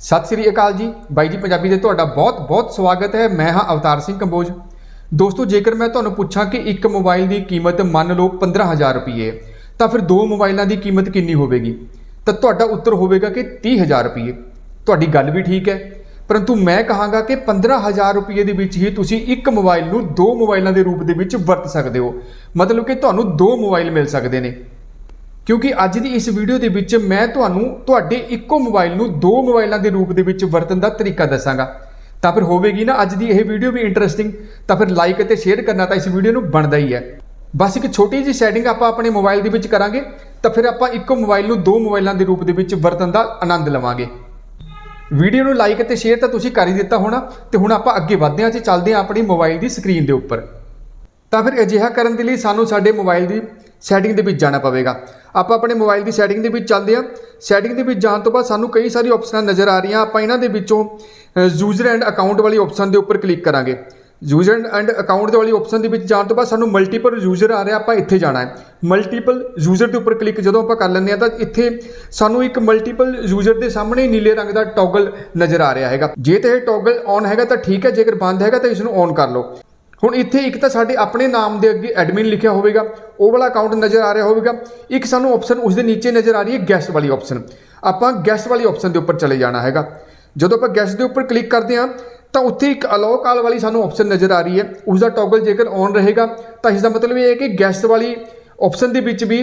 ਸਤਿ ਸ੍ਰੀ ਅਕਾਲ ਜੀ। ਬਾਈ ਜੀ, ਪੰਜਾਬੀ ਦੇ ਤੁਹਾਡਾ ਬਹੁਤ-ਬਹੁਤ ਸਵਾਗਤ ਹੈ। ਮੈਂ ਹਾਂ ਅਵਤਾਰ ਸਿੰਘ ਕੰਬੋਜ। ਦੋਸਤੋ, ਜੇਕਰ ਮੈਂ ਤੁਹਾਨੂੰ ਪੁੱਛਾਂ ਕਿ ਇੱਕ ਮੋਬਾਈਲ ਦੀ ਕੀਮਤ ਮੰਨ ਲਓ 15000 ਰੁਪਏ ਤਾਂ ਫਿਰ ਦੋ ਮੋਬਾਈਲਾਂ ਦੀ ਕੀਮਤ ਕਿੰਨੀ ਹੋਵੇਗੀ? ਤਾਂ ਤੁਹਾਡਾ ਉੱਤਰ ਹੋਵੇਗਾ ਕਿ 30000 ਰੁਪਏ ਤੁਹਾਡੀ ਗੱਲ ਵੀ ਠੀਕ ਹੈ। ਪਰੰਤੂ ਮੈਂ ਕਹਾਂਗਾ ਕਿ 15000 ਰੁਪਏ ਦੇ ਵਿੱਚ ਹੀ ਤੁਸੀਂ ਇੱਕ ਮੋਬਾਈਲ ਨੂੰ ਦੋ ਮੋਬਾਈਲਾਂ ਦੇ ਰੂਪ ਦੇ ਵਿੱਚ ਵਰਤ ਸਕਦੇ ਹੋ। ਮਤਲਬ ਕਿ ਤੁਹਾਨੂੰ ਦੋ ਮੋਬਾਈਲ ਮਿਲ ਸਕਦੇ ਨੇ। ਕਿਉਂਕਿ ਅੱਜ ਦੀ ਇਸ ਵੀਡੀਓ ਦੇ ਵਿੱਚ ਮੈਂ ਤੁਹਾਨੂੰ ਤੁਹਾਡੇ ਇੱਕੋ ਮੋਬਾਈਲ ਨੂੰ ਦੋ ਮੋਬਾਈਲਾਂ ਦੇ ਰੂਪ ਦੇ ਵਿੱਚ ਵਰਤਣ ਦਾ ਤਰੀਕਾ ਦੱਸਾਂਗਾ। ਤਾਂ ਫਿਰ ਹੋਵੇਗੀ ਨਾ, ਅੱਜ ਦੀ ਇਹ ਵੀਡੀਓ ਵੀ ਇੰਟਰਸਟਿੰਗ ਤਾਂ ਫਿਰ ਲਾਈਕ ਅਤੇ ਸ਼ੇਅਰ ਕਰਨਾ ਤਾਂ ਇਸ ਵੀਡੀਓ ਨੂੰ ਬਣਦਾ ਹੀ ਹੈ। ਬਸ ਇੱਕ ਛੋਟੀ ਜਿਹੀ ਸੈਟਿੰਗ ਆਪਾਂ ਆਪਣੇ ਮੋਬਾਈਲ ਦੇ ਵਿੱਚ ਕਰਾਂਗੇ, ਤਾਂ ਫਿਰ ਆਪਾਂ ਇੱਕੋ ਮੋਬਾਈਲ ਨੂੰ ਦੋ ਮੋਬਾਈਲਾਂ ਦੇ ਰੂਪ ਦੇ ਵਿੱਚ ਵਰਤਣ ਦਾ ਆਨੰਦ ਲਵਾਂਗੇ। ਵੀਡੀਓ ਨੂੰ ਲਾਈਕ ਅਤੇ ਸ਼ੇਅਰ ਤਾਂ ਤੁਸੀਂ ਕਰ ਹੀ ਦਿੱਤਾ ਹੋਣਾ, ਤੇ ਹੁਣ ਆਪਾਂ ਅੱਗੇ ਵਧਦੇ ਹਾਂ ਤੇ ਚੱਲਦੇ ਹਾਂ ਆਪਣੀ ਮੋਬਾਈਲ ਦੀ ਸਕਰੀਨ ਦੇ ਉੱਪਰ। ਤਾਂ ਫਿਰ ਅਜਿਹਾ ਕਰਨ ਦੇ ਲਈ ਸਾਨੂੰ ਸਾਡੇ ਮੋਬਾਈਲ ਦੀ ਸੈਟਿੰਗ ਦੇ ਵਿੱਚ ਜਾਣਾ ਪਵੇਗਾ। ਆਪਾਂ ਆਪਣੇ ਮੋਬਾਈਲ ਦੀ ਸੈਟਿੰਗ ਦੇ ਵਿੱਚ ਚੱਲਦੇ ਹਾਂ। ਸੈਟਿੰਗ ਦੇ ਵਿੱਚ ਜਾਣ ਤੋਂ ਬਾਅਦ ਸਾਨੂੰ ਕਈ ਸਾਰੀ ਆਪਸ਼ਨਾਂ ਨਜ਼ਰ ਆ ਰਹੀਆਂ। ਆਪਾਂ ਇਹਨਾਂ ਦੇ ਵਿੱਚੋਂ ਯੂਜ਼ਰ ਐਂਡ ਅਕਾਊਂਟ ਵਾਲੀ ਆਪਸ਼ਨ ਦੇ ਉੱਪਰ ਕਲਿੱਕ ਕਰਾਂਗੇ। ਯੂਜ਼ਰ ਐਂਡ ਅਕਾਊਂਟ ਦੇ ਵਾਲੀ ਆਪਸ਼ਨ ਦੇ ਵਿੱਚ ਜਾਣ ਤੋਂ ਬਾਅਦ ਸਾਨੂੰ ਮਲਟੀਪਲ ਯੂਜ਼ਰ ਆ ਰਿਹਾ। ਆਪਾਂ ਇੱਥੇ ਜਾਣਾ ਹੈ। ਮਲਟੀਪਲ ਯੂਜ਼ਰ ਦੇ ਉੱਪਰ ਕਲਿੱਕ ਜਦੋਂ ਆਪਾਂ ਕਰ ਲੈਂਦੇ ਆ ਤਾਂ ਇੱਥੇ ਸਾਨੂੰ ਇੱਕ ਮਲਟੀਪਲ ਯੂਜ਼ਰ ਦੇ ਸਾਹਮਣੇ ਨੀਲੇ ਰੰਗ ਦਾ ਟੌਗਲ ਨਜ਼ਰ ਆ ਰਿਹਾ ਹੈਗਾ। ਜੇ ਤਾਂ ਇਹ ਟੌਗਲ ਔਨ ਹੈਗਾ, ਤਾਂ ਠੀਕ ਹੈ। ਜੇਕਰ ਬੰਦ ਹੈਗਾ, ਤਾਂ ਇਸ ਨੂੰ ਔਨ ਕਰ ਲਓ। ਹੁਣ ਇੱਥੇ ਇੱਕ ਤਾਂ ਸਾਡੇ ਆਪਣੇ ਨਾਮ ਦੇ ਅੱਗੇ ਐਡਮਿਨ ਲਿਖਿਆ ਹੋਵੇਗਾ, ਉਹ ਵਾਲਾ ਅਕਾਊਂਟ ਨਜ਼ਰ ਆ ਰਿਹਾ ਹੋਵੇਗਾ। ਇੱਕ ਸਾਨੂੰ ਆਪਸ਼ਨ ਉਸ ਦੇ ਨੀਚੇ ਨਜ਼ਰ ਆ ਰਹੀ ਹੈ ਗੈਸਟ ਵਾਲੀ ਆਪਸ਼ਨ ਆਪਾਂ ਗੈਸਟ ਵਾਲੀ ਆਪਸ਼ਨ ਦੇ ਉੱਪਰ ਚਲੇ ਜਾਣਾ ਹੈਗਾ। ਜਦੋਂ ਆਪਾਂ ਗੈਸਟ ਦੇ ਉੱਪਰ ਕਲਿੱਕ ਕਰਦੇ ਹਾਂ, ਤਾਂ ਉੱਥੇ ਇੱਕ ਅਲਾਓ ਕਾਲ ਵਾਲੀ ਸਾਨੂੰ ਆਪਸ਼ਨ ਨਜ਼ਰ ਆ ਰਹੀ ਹੈ। ਉਸ ਦਾ ਟੌਗਲ ਜੇਕਰ ਔਨ ਰਹੇਗਾ, ਤਾਂ ਇਸ ਦਾ ਮਤਲਬ ਇਹ ਹੈ ਕਿ ਗੈਸਟ ਵਾਲੀ ਆਪਸ਼ਨ ਦੇ ਵਿੱਚ ਵੀ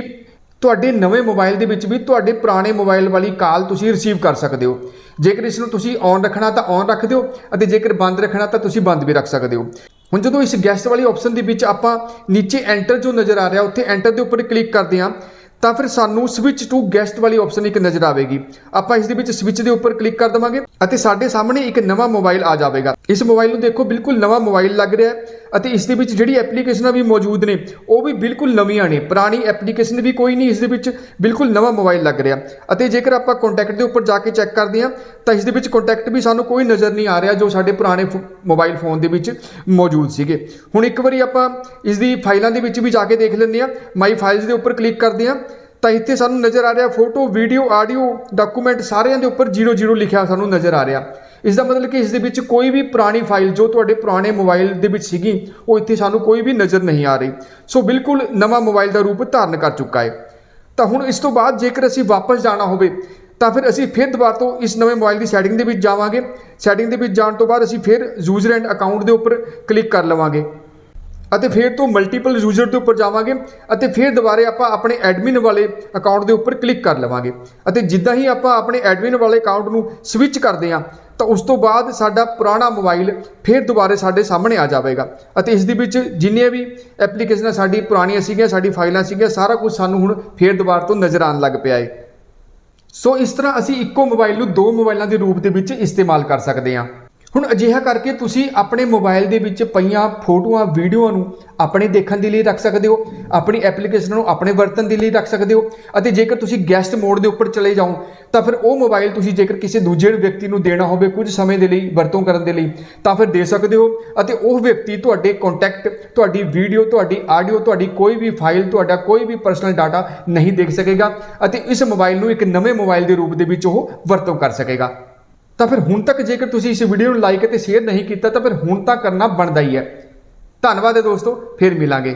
ਤੁਹਾਡੇ ਨਵੇਂ ਮੋਬਾਈਲ ਦੇ ਵਿੱਚ ਵੀ ਤੁਹਾਡੇ ਪੁਰਾਣੇ ਮੋਬਾਈਲ ਵਾਲੀ ਕਾਲ ਤੁਸੀਂ ਰਿਸੀਵ ਕਰ ਸਕਦੇ ਹੋ। ਜੇਕਰ ਇਸ ਨੂੰ ਤੁਸੀਂ ਔਨ ਰੱਖਣਾ ਤਾਂ ਔਨ ਰੱਖ ਦਿਓ, ਅਤੇ ਜੇਕਰ ਬੰਦ ਰੱਖਣਾ ਤਾਂ ਤੁਸੀਂ ਬੰਦ ਵੀ ਰੱਖ ਸਕਦੇ ਹੋ। ਹੁਣ ਜਦੋਂ ਇਸ ਗੈਸਟ ਵਾਲੀ ਆਪਸ਼ਨ ਦੇ ਵਿੱਚ ਆਪਾਂ ਨੀਚੇ ਐਂਟਰ ਜੋ ਨਜ਼ਰ ਆ ਰਿਹਾ, ਉੱਥੇ ਐਂਟਰ ਦੇ ਉੱਪਰ ਕਲਿੱਕ ਕਰਦੇ ਹਾਂ ਤਾਂ ਫਿਰ ਸਾਨੂੰ ਸਵਿਚ ਟੂ ਗੈਸਟ ਵਾਲੀ ਆਪਸ਼ਨ ਇੱਕ ਨਜ਼ਰ ਆਵੇਗੀ। ਆਪਾਂ ਇਸ ਦੇ ਵਿੱਚ ਸਵਿਚ ਦੇ ਉੱਪਰ ਕਲਿੱਕ ਕਰ ਦਵਾਂਗੇ ਅਤੇ ਸਾਡੇ ਸਾਹਮਣੇ ਇੱਕ ਨਵਾਂ ਮੋਬਾਈਲ ਆ ਜਾਵੇਗਾ। ਇਸ ਮੋਬਾਈਲ ਨੂੰ ਦੇਖੋ, ਬਿਲਕੁਲ ਨਵਾਂ ਮੋਬਾਈਲ ਲੱਗ ਰਿਹਾ ਹੈ ਅਤੇ ਇਸ ਦੇ ਵਿੱਚ ਜਿਹੜੀ ਐਪਲੀਕੇਸ਼ਨਾਂ ਵੀ ਮੌਜੂਦ ਨੇ, ਉਹ ਵੀ ਬਿਲਕੁਲ ਨਵੀਆਂ ਨੇ। ਪੁਰਾਣੀ ਐਪਲੀਕੇਸ਼ਨ ਵੀ ਕੋਈ ਨਹੀਂ ਇਸ ਦੇ ਵਿੱਚ, ਬਿਲਕੁਲ ਨਵਾਂ ਮੋਬਾਈਲ ਲੱਗ ਰਿਹਾ। ਅਤੇ ਜੇਕਰ ਆਪਾਂ ਕੰਟੈਕਟ ਦੇ ਉੱਪਰ ਜਾ ਕੇ ਚੈੱਕ ਕਰਦੇ ਹਾਂ, ਤਾਂ ਇਸ ਦੇ ਵਿੱਚ ਕੰਟੈਕਟ ਵੀ ਸਾਨੂੰ ਕੋਈ ਨਜ਼ਰ ਨਹੀਂ ਆ ਰਿਹਾ ਜੋ ਸਾਡੇ ਪੁਰਾਣੇ ਮੋਬਾਈਲ ਫੋਨ ਦੇ ਵਿੱਚ ਮੌਜੂਦ ਸੀਗੇ। ਹੁਣ ਇੱਕ ਵਾਰੀ ਆਪਾਂ ਇਸ ਦੀ ਫਾਈਲਾਂ ਦੇ ਵਿੱਚ ਵੀ ਜਾ ਕੇ ਦੇਖ ਲੈਂਦੇ ਹਾਂ। ਮਾਈ ਫਾਈਲਸ ਦੇ ਉੱਪਰ ਕਲਿੱਕ ਕਰਦੇ ਹਾਂ ਤਾਂ ਇੱਥੇ ਸਾਨੂੰ ਨਜ਼ਰ ਆ ਰਿਹਾ ਫੋਟੋ, ਵੀਡੀਓ, ਆਡੀਓ ਡਾਕੂਮੈਂਟ ਸਾਰਿਆਂ ਦੇ ਉੱਪਰ 00 ਲਿਖਿਆ ਸਾਨੂੰ ਨਜ਼ਰ ਆ ਰਿਹਾ। ਇਸ ਦਾ ਮਤਲਬ ਕਿ ਇਸ ਦੇ ਵਿੱਚ ਕੋਈ ਵੀ ਪੁਰਾਣੀ ਫਾਈਲ ਜੋ ਤੁਹਾਡੇ ਪੁਰਾਣੇ ਮੋਬਾਈਲ ਦੇ ਵਿੱਚ ਸੀਗੀ, ਉਹ ਇੱਥੇ ਸਾਨੂੰ ਕੋਈ ਵੀ ਨਜ਼ਰ ਨਹੀਂ ਆ ਰਹੀ। ਸੋ ਬਿਲਕੁਲ ਨਵਾਂ ਮੋਬਾਈਲ ਦਾ ਰੂਪ ਧਾਰਨ ਕਰ ਚੁੱਕਾ ਹੈ। ਤਾਂ ਹੁਣ ਇਸ ਤੋਂ ਬਾਅਦ ਜੇਕਰ ਅਸੀਂ ਵਾਪਸ ਜਾਣਾ ਹੋਵੇ, ਤਾਂ ਫਿਰ ਅਸੀਂ ਫਿਰ ਦੁਬਾਰਾ ਤੋਂ ਇਸ ਨਵੇਂ ਮੋਬਾਈਲ ਦੀ ਸੈਟਿੰਗ ਦੇ ਵਿੱਚ ਜਾਵਾਂਗੇ। ਸੈਟਿੰਗ ਦੇ ਵਿੱਚ ਜਾਣ ਤੋਂ ਬਾਅਦ ਅਸੀਂ ਫਿਰ ਯੂਜ਼ਰ ਐਂਡ ਅਕਾਊਂਟ ਦੇ ਉੱਪਰ ਕਲਿੱਕ ਕਰ ਲਵਾਂਗੇ। ਅਤੇ ਫਿਰ ਤੋਂ ਮਲਟੀਪਲ ਯੂਜ਼ਰ ਦੇ ਉੱਪਰ ਜਾਵਾਂਗੇ ਅਤੇ ਫਿਰ ਦੁਬਾਰੇ ਆਪਾਂ ਆਪਣੇ ਐਡਮਿਨ ਵਾਲੇ ਅਕਾਊਂਟ ਦੇ ਉੱਪਰ ਕਲਿੱਕ ਕਰ ਲਵਾਂਗੇ। ਅਤੇ ਜਿੱਦਾਂ ਹੀ ਆਪਾਂ ਆਪਣੇ ਐਡਮਿਨ ਵਾਲੇ ਅਕਾਊਂਟ ਨੂੰ ਸਵਿਚ ਕਰਦੇ ਹਾਂ, ਤਾਂ ਉਸ ਤੋਂ ਬਾਅਦ ਸਾਡਾ ਪੁਰਾਣਾ ਮੋਬਾਈਲ ਫਿਰ ਦੁਬਾਰੇ ਸਾਡੇ ਸਾਹਮਣੇ ਆ ਜਾਵੇਗਾ। ਅਤੇ ਇਸ ਦੇ ਵਿੱਚ ਜਿੰਨੀਆਂ ਵੀ ਐਪਲੀਕੇਸ਼ਨਾਂ ਸਾਡੀ ਪੁਰਾਣੀਆਂ ਸੀਗੀਆਂ, ਸਾਡੀ ਫਾਈਲਾਂ ਸੀਗੀਆਂ, ਸਾਰਾ ਕੁਝ ਸਾਨੂੰ ਹੁਣ ਫਿਰ ਦੁਬਾਰਾ ਤੋਂ ਨਜ਼ਰ ਆਉਣ ਲੱਗ ਪਿਆ ਹੈ ਸੋ ਇਸ ਤਰ੍ਹਾਂ ਅਸੀਂ ਇੱਕੋ ਮੋਬਾਈਲ ਨੂੰ ਦੋ ਮੋਬਾਈਲਾਂ ਦੇ ਰੂਪ ਦੇ ਵਿੱਚ ਇਸਤੇਮਾਲ ਕਰ ਸਕਦੇ ਹਾਂ। ਹੁਣ ਅਜਿਹਾ ਕਰਕੇ ਤੁਸੀਂ ਆਪਣੇ ਮੋਬਾਈਲ ਦੇ ਵਿੱਚ ਪਈਆਂ ਫੋਟੋਆਂ, ਵੀਡੀਓਆਂ ਨੂੰ ਆਪਣੇ ਦੇਖਣ ਦੇ ਲਈ ਰੱਖ ਸਕਦੇ ਹੋ, ਆਪਣੀ ਐਪਲੀਕੇਸ਼ਨ ਨੂੰ ਆਪਣੇ ਵਰਤਨ ਦੇ ਲਈ ਰੱਖ ਸਕਦੇ ਹੋ ਅਤੇ ਜੇਕਰ ਤੁਸੀਂ ਗੈਸਟ ਮੋਡ ਦੇ ਉੱਪਰ ਚਲੇ ਜਾਓ, ਤਾਂ ਫਿਰ ਉਹ ਮੋਬਾਈਲ ਤੁਸੀਂ ਜੇਕਰ ਕਿਸੇ ਦੂਜੇ ਵਿਅਕਤੀ ਨੂੰ ਦੇਣਾ ਹੋਵੇ ਕੁਝ ਸਮੇਂ ਦੇ ਲਈ, ਵਰਤੋਂ ਕਰਨ ਦੇ ਲਈ, ਤਾਂ ਫਿਰ ਦੇ ਸਕਦੇ ਹੋ ਅਤੇ ਉਹ ਵਿਅਕਤੀ ਤੁਹਾਡੇ ਕੰਟੈਕਟ ਤੁਹਾਡੀ ਵੀਡੀਓ ਤੁਹਾਡੀ ਆਡੀਓ ਤੁਹਾਡੀ ਕੋਈ ਵੀ ਫਾਈਲ ਤੁਹਾਡਾ ਕੋਈ ਵੀ ਪਰਸਨਲ ਡਾਟਾ ਨਹੀਂ ਦੇਖ ਸਕੇਗਾ ਅਤੇ ਇਸ ਮੋਬਾਈਲ ਨੂੰ ਇੱਕ ਨਵੇਂ ਮੋਬਾਈਲ ਦੇ ਰੂਪ ਦੇ ਵਿੱਚ ਉਹ ਵਰਤੋਂ ਕਰ ਸਕੇਗਾ। ਤਾਂ ਫਿਰ ਹੁਣ ਤੱਕ ਜੇਕਰ ਤੁਸੀਂ ਇਸ ਵੀਡੀਓ ਨੂੰ ਲਾਈਕ ਅਤੇ ਸ਼ੇਅਰ ਨਹੀਂ ਕੀਤਾ, ਤਾਂ ਫਿਰ ਹੁਣ ਤਾਂ ਕਰਨਾ ਬਣਦਾ ਹੀ ਹੈ। ਧੰਨਵਾਦ ਹੈ ਦੋਸਤੋ, ਫਿਰ ਮਿਲਾਂਗੇ।